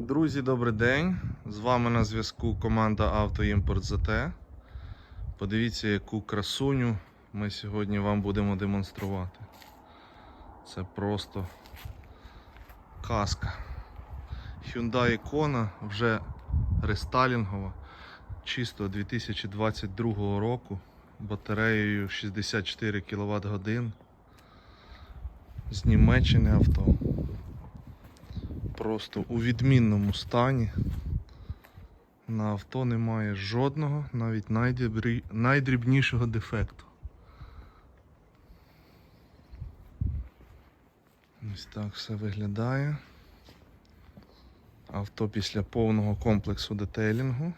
Друзі, добрий день! З вами на зв'язку команда Автоімпорт ЗТ. Подивіться, яку красуню ми сьогодні вам будемо демонструвати. Це просто казка. Hyundai Kona вже рестайлінгова, чисто 2022 року, батареєю 64 кВт годин. З Німеччини авто просто у відмінному стані. На авто немає жодного, навіть найдрібрі- найдрібнішого дефекту. Ось так все виглядає. Авто після повного комплексу детейлінгу,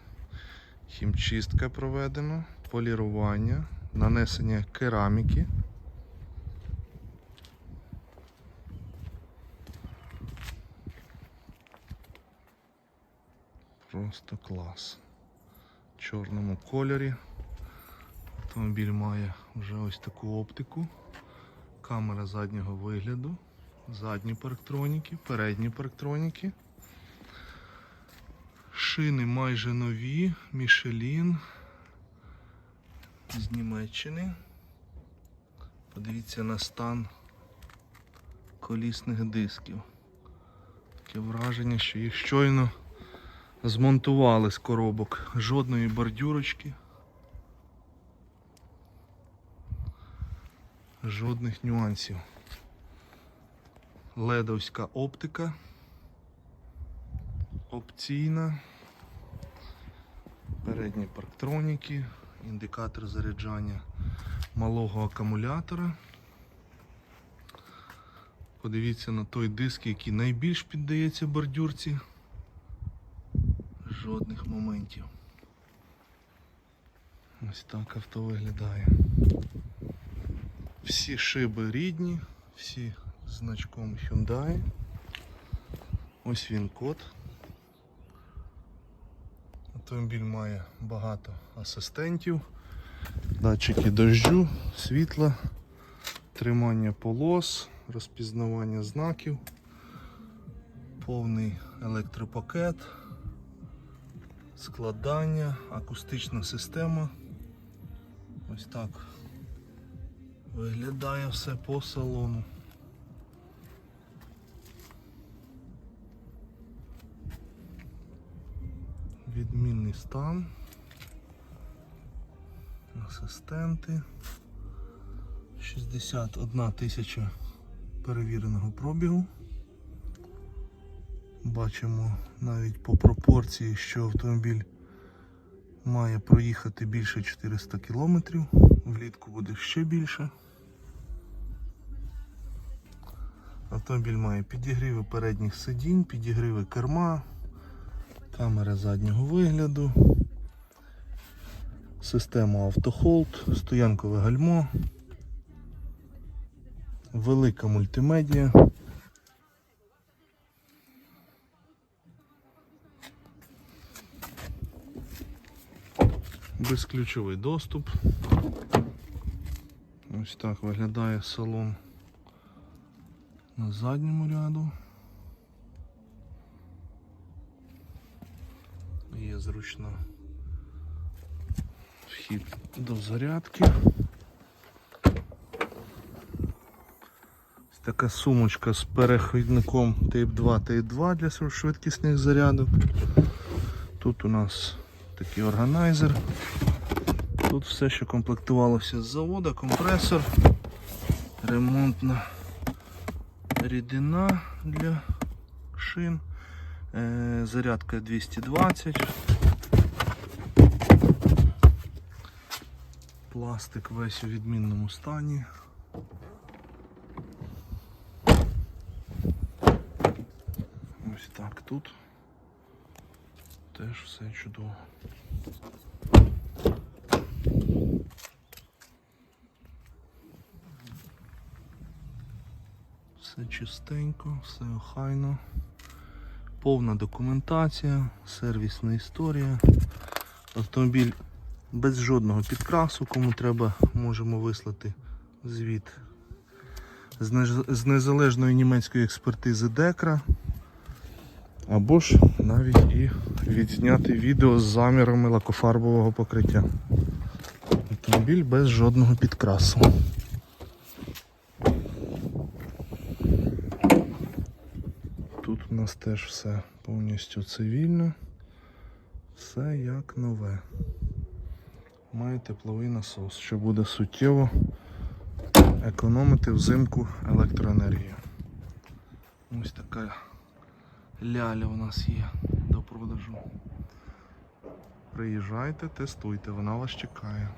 хімчистка проведена, полірування, нанесення кераміки. Просто клас. В чорному кольорі. Автомобіль має вже ось таку оптику. Камера заднього вигляду. Задні парктроніки, передні парктроніки. Шини майже нові, Мішелін з Німеччини. Подивіться на стан колісних дисків. Таке враження, що їх щойно змонтували з коробок. Жодної бордюрочки. Жодних нюансів. Ледовська оптика. Опційна. Передні парктроніки, індикатор заряджання малого акумулятора. Подивіться на той диск, який найбільш піддається бордюрці. Жодних моментів. Ось так авто виглядає. Всі шиби рідні, всі з значком Hyundai. Ось він код. Автомобіль має багато асистентів, датчики дощу, світла, тримання полос, розпізнавання знаків, повний електропакет складання, акустична система. Ось так виглядає все по салону. Відмінний стан. Асистенти. 61 тисяча перевіреного пробігу. Бачимо навіть по пропорції, що автомобіль має проїхати більше 400 км, влітку буде ще більше. Автомобіль має підігріви передніх сидінь, підігріви керма, камера заднього вигляду, система автохолд, стоянкове гальмо, велика мультимедіа. Безключовий доступ. Ось так виглядає салон на задньому ряду. Є зручно вхід до зарядки. Така сумочка з перехідником Type 2 Type 2 для швидкісних зарядок. Тут у нас такий органайзер. Тут все, що комплектувалося з заводу, компресор, ремонтна рідина для шин, е, зарядка 220. Пластик весь у відмінному стані. Ось так тут. Теж все чудово. Все чистенько, все охайно. Повна документація, сервісна історія. Автомобіль без жодного підкрасу, кому треба, можемо вислати звіт з незалежної німецької експертизи Декра. Або ж навіть і відзняти відео з замірами лакофарбового покриття. Автомобіль без жодного підкрасу. Тут у нас теж все повністю цивільно. Все як нове. Має тепловий насос, що буде суттєво економити взимку електроенергію. Ось така ляля у нас є до продажу. Приїжджайте, тестуйте, вона вас чекає.